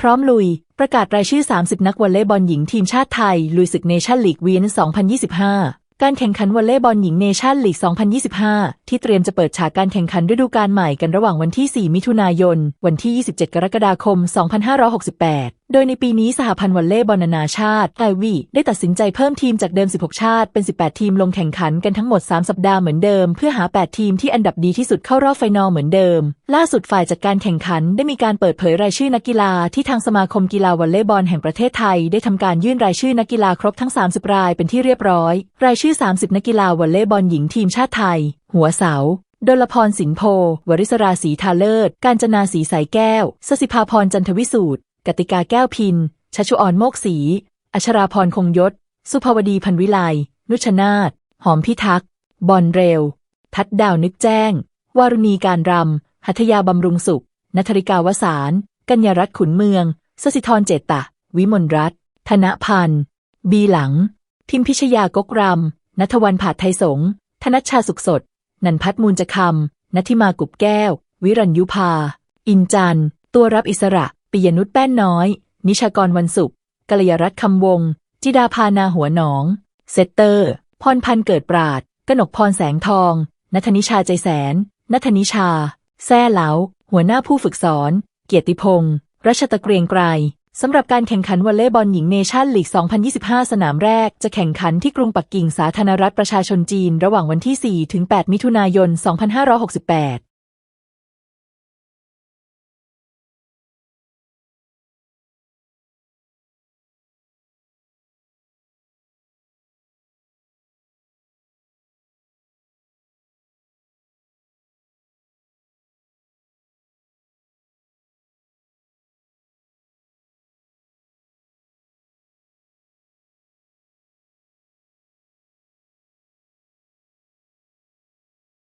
พร้อมลุย ประกาศรายชื่อ 30 นักวอลเลย์บอลหญิงทีมชาติไทย ลุยศึกเนชั่นลีกวีน2025 การแข่งขันวอลเลย์บอลหญิงเนชั่นลีก 2025 ที่เตรียมจะเปิดฉากการแข่งขันฤดูกาลใหม่กันระหว่างวันที่ 4 มิถุนายน วันที่ 27 กรกฎาคม 2568 โดยในปีนี้สหพันธ์วอลเลย์บอลนานาชาติไอวีได้ตัดสินใจเพิ่มทีมจากเดิม 16 ชาติเป็น 18 ทีมลงแข่งขันกันทั้งหมด 3 สัปดาห์เหมือนเดิม เพื่อหา 8 ทีมที่อันดับดีที่สุดเข้ารอบไฟนอลเหมือนเดิม ล่าสุดฝ่ายจัดการแข่งขันได้มีการเปิดเผยรายชื่อนักกีฬาที่ทางสมาคมกีฬาวอลเลย์บอลแห่งประเทศไทย ได้ทำการยื่นรายชื่อนักกีฬาครบทั้ง 30 รายเป็นที่เรียบร้อย รายชื่อ 30 นักกีฬาวอลเลย์บอลหญิงทีมชาติไทย หัวเสาดลพรสินโพ วริศราศรีทาเลิศ การจนาศรีสายแก้ว สสิภาพรจันทวิสูตร กติกาแก้วพิน ชัชวอนโมกศรีอัชราพรคงยศ สุภวดีพันวิไล นุชนาธหอมพิทักษ์บอลเร็ว ทัดดาวนึกแจ้ง วารุณีการรำ หัทยาบำรุงสุข นัทริกาวสาร กัญญารัตน์ขุนเมือง สสิธรเจตตะ วิมลรัตน์ธนพันธ์ บีหลัง พิมพิชยากกรำนัทวันผาดไทยสง ธนัชชาสุขสด นันพัฒมูลจะคำนัทิมากุบแก้ว วิรัญยุพาอินจันตัวรับอิสระ ปิยนุชแป้นน้อย นิชากรวันศุกร์กัลยรัตน์คำวง จิดาพานาหัวหนอง เซตเตอร์ พรพันธ์เกิดปราด กนกพรแสงทอง นัทนิชาใจแสน นัทนิชา แซ่เหลา หัวหน้าผู้ฝึกสอน เกียรติพงศ์รัชตะเกรียงไกรสำหรับการแข่งขันวอลเลย์บอลหญิงเนชั่นลีก 2025 สนามแรก จะแข่งขันที่กรุงปักกิ่งสาธารณรัฐประชาชนจีน ระหว่างวันที่ 4 ถึง 8 มิถุนายน 2568